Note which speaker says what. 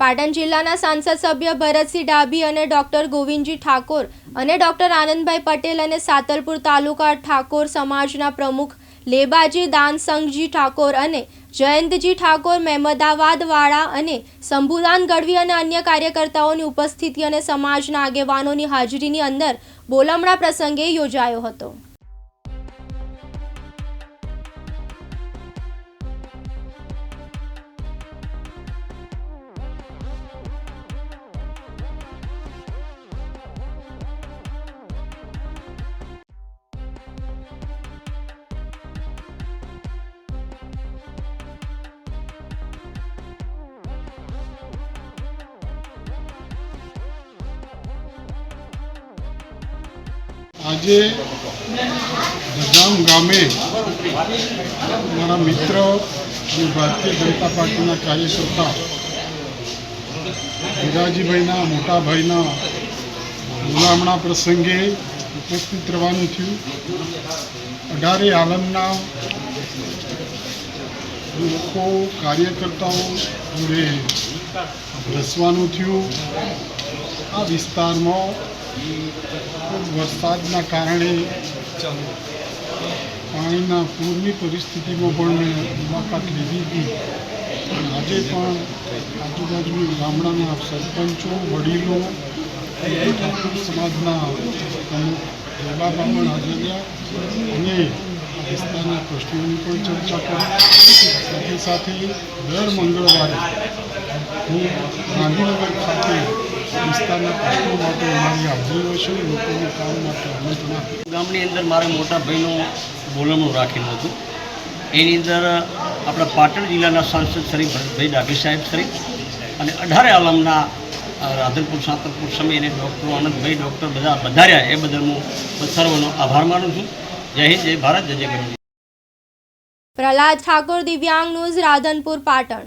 Speaker 1: પાટણ જિલ્લાના સાંસદ સભ્ય ભરતસિંહ ડાભી અને ડોક્ટર ગોવિંદજી ઠાકોર અને ડોક્ટર આનંદભાઈ પટેલ અને સાતલપુર તાલુકા ઠાકોર સમાજના પ્રમુખ લેબાજી દાનસંઘજી ઠાકોર અને જયંતજી ઠાકોર મહેમદાવાદવાળા અને શંભુદાન ગઢવી અને અન્ય કાર્યકર્તાઓની ઉપસ્થિતિ અને સમાજના આગેવાનોની હાજરીની અંદર બોલમણા પ્રસંગે યોજાયો હતો.
Speaker 2: આજે દજામ ગામે મારા મિત્ર અને ભારતીય જનતા પાર્ટીના કાર્યકર્તા વિરાજીભાઈના મોટા ભાઈના પ્રસંગે ઉપસ્થિત રહેવાનું થયું. અઢારે આલમના લોકો, કાર્યકર્તાઓ જોડે રસવાનું થયું. આ વિસ્તારમાં વરસાદના કારણે પાણીના પૂરની પરિસ્થિતિમાં પણ મેં મુલાકાત લીધી હતી. આજે પણ આજુબાજુ ગામડાના સરપંચો, વડીલો સમાજના પ્રમુખ ગરબામાં પણ હાજર રહ્યા અને વિસ્તારના પ્રશ્નોની પણ ચર્ચા કરી. સાથે સાથે દર મંગળવારે હું ગાંધીનગર ખાતે વિસ્તારના પ્રશ્નો માટે મારી હાજરી હોય છે લોકોના કામ માટે આમંત્રણ
Speaker 3: ગામની અંદર મારા મોટા ભાઈનું બોલણું રાખેલું હતું. એની અંદર આપણા પાટણ જિલ્લાના સાંસદ શ્રી ભરતભાઈ ડાભી સાહેબ શ્રી અને અઢારે આલમના રાધનપુર સાંતરપુર સમય અને ડૉક્ટર આનંદભાઈ ડૉક્ટર બધા વધાર્યા એ બદલ હું સર્વનો આભાર માનું છું. જય હિન્દ જય ભારત જય જય
Speaker 1: પ્રહલાદ ઠાકોર દિવ્યાંગ ન્યૂઝ રાધનપુર પાટણ.